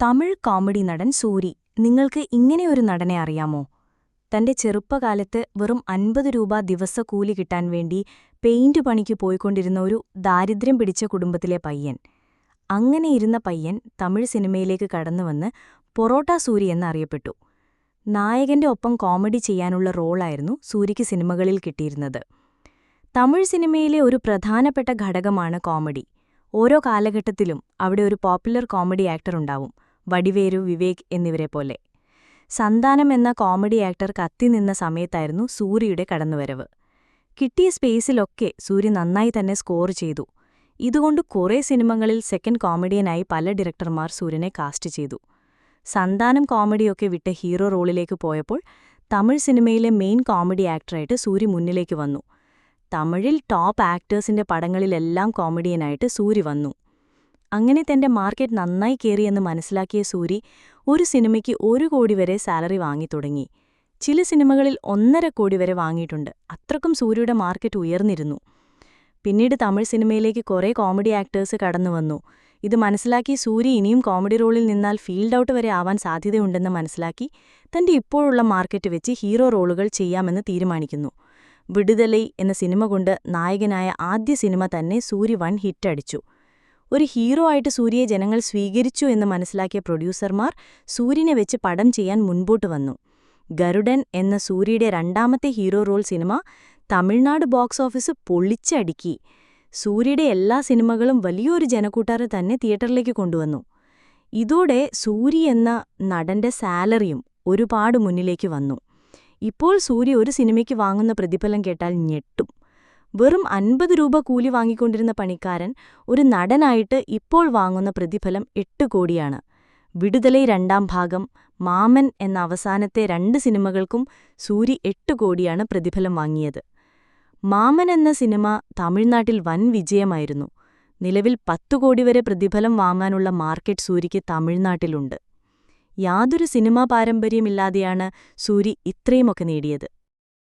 Tamil comedy നടൻ സൂരി നിങ്ങൾക്ക് ഇങ്ങനെയൊരു നടനെ അറിയാമോ? തന്റെ ചെറുപ്പകാലത്ത് വെറും അൻപത് രൂപ ദിവസക്കൂലി കിട്ടാൻ വേണ്ടി പെയിന്റ് പണിക്ക് പോയിക്കൊണ്ടിരുന്ന ഒരു ദാരിദ്ര്യം പിടിച്ച കുടുംബത്തിലെ പയ്യൻ. അങ്ങനെ ഇരുന്ന പയ്യൻ തമിഴ് സിനിമയിലേക്ക് കടന്നുവന്ന് പൊറോട്ട സൂരി എന്നറിയപ്പെട്ടു നായകന്റെ ഒപ്പം കോമഡി ചെയ്യാനുള്ള റോളായിരുന്നു സൂരിക്ക് സിനിമകളിൽ കിട്ടിയിരുന്നത്. തമിഴ് സിനിമയിലെ ഒരു പ്രധാനപ്പെട്ട ഘടകമാണ് കോമഡി. ഓരോ കാലഘട്ടത്തിലും അവിടെ ഒരു പോപ്പുലർ കോമഡി ആക്ടർ ഉണ്ടാവും. വടിവേരു വിവേക് എന്നിവരെ പോലെ. സന്താനം എന്ന കോമഡി ആക്ടർ കത്തിനിന്ന സമയത്തായിരുന്നു സൂര്യയുടെ കടന്നുവരവ്. കിട്ടിയ സ്പേസിലൊക്കെ സൂര്യ നന്നായി തന്നെ സ്കോർ ചെയ്തു. ഇതുകൊണ്ട് കുറേ സിനിമകളിൽ സെക്കൻഡ് കോമഡിയനായി പല ഡയറക്ടർമാർ സൂര്യനെ കാസ്റ്റ് ചെയ്തു. സന്താനം കോമഡിയൊക്കെ വിട്ട് ഹീറോ റോളിലേക്ക് പോയപ്പോൾ തമിഴ് സിനിമയിലെ മെയിൻ കോമഡി ആക്ടറായിട്ട് സൂര്യ മുന്നിലേക്ക് വന്നു. തമിഴിൽ ടോപ്പ് ആക്ടേഴ്സിന്റെ പടങ്ങളിലെല്ലാം കോമഡിയനായിട്ട് സൂര്യ വന്നു. അങ്ങനെ തന്റെ മാർക്കറ്റ് നന്നായി കയറിയെന്ന് മനസ്സിലാക്കിയ സൂരി ഒരു സിനിമയ്ക്ക് ഒരു കോടി വരെ സാലറി വാങ്ങിത്തുടങ്ങി ചില സിനിമകളിൽ ഒന്നര കോടി വരെ വാങ്ങിയിട്ടുണ്ട്. അത്രക്കും സൂര്യയുടെ മാർക്കറ്റ് ഉയർന്നിരുന്നു. പിന്നീട് തമിഴ് സിനിമയിലേക്ക് കുറേ കോമഡി ആക്ടേഴ്സ് കടന്നുവന്നു ഇത് മനസ്സിലാക്കി സൂരി ഇനിയും കോമഡി റോളിൽ നിന്നാൽ ഫീൽഡ് ഔട്ട് വരെ ആവാൻ സാധ്യതയുണ്ടെന്ന് മനസ്സിലാക്കി തന്റെ ഇപ്പോഴുള്ള മാർക്കറ്റ് വെച്ച് ഹീറോ റോളുകൾ ചെയ്യാമെന്ന് തീരുമാനിക്കുന്നു. വിടുതലൈ എന്ന സിനിമ കൊണ്ട് നായകനായ ആദ്യ സിനിമ തന്നെ സൂര്യ വൺ ഹിറ്റടിച്ചു. ഒരു ഹീറോ ആയിട്ട് സൂര്യയെ ജനങ്ങൾ സ്വീകരിച്ചു എന്ന് മനസ്സിലാക്കിയ പ്രൊഡ്യൂസർമാർ സൂര്യനെ വെച്ച് പടം ചെയ്യാൻ മുൻപോട്ട് വന്നു. ഗരുഡൻ എന്ന സൂര്യയുടെ രണ്ടാമത്തെ hero role cinema Tamil Nadu box office പൊളിച്ചടുക്കി. സൂര്യയുടെ എല്ലാ സിനിമകളും വലിയൊരു ജനക്കൂട്ടാരെ തന്നെ തിയേറ്ററിലേക്ക് കൊണ്ടുവന്നു. ഇതോടെ സൂര്യ എന്ന നടന്റെ സാലറിയും ഒരുപാട് മുന്നിലേക്ക് വന്നു. ഇപ്പോൾ സൂര്യ ഒരു സിനിമയ്ക്ക് വാങ്ങുന്ന പ്രതിഫലം കേട്ടാൽ ഞെട്ടും. വെറും അൻപത് രൂപ കൂലി വാങ്ങിക്കൊണ്ടിരുന്ന പണിക്കാരൻ ഒരു നടനായിട്ട് ഇപ്പോൾ വാങ്ങുന്ന പ്രതിഫലം എട്ട് കോടിയാണ്. വിടുതലൈ രണ്ടാം ഭാഗം മാമൻ എന്ന അവസാനത്തെ രണ്ട് സിനിമകൾക്കും സൂരി എട്ട് കോടിയാണ് പ്രതിഫലം വാങ്ങിയത്. മാമൻ എന്ന സിനിമ തമിഴ്നാട്ടിൽ വൻ വിജയമായിരുന്നു. നിലവിൽ പത്തു കോടി വരെ പ്രതിഫലം വാങ്ങാനുള്ള മാർക്കറ്റ് സൂരിക്ക് തമിഴ്നാട്ടിലുണ്ട്. യാതൊരു സിനിമാ പാരമ്പര്യമില്ലാതെയാണ് സൂരി ഇത്രയുമൊക്കെ നേടിയത്.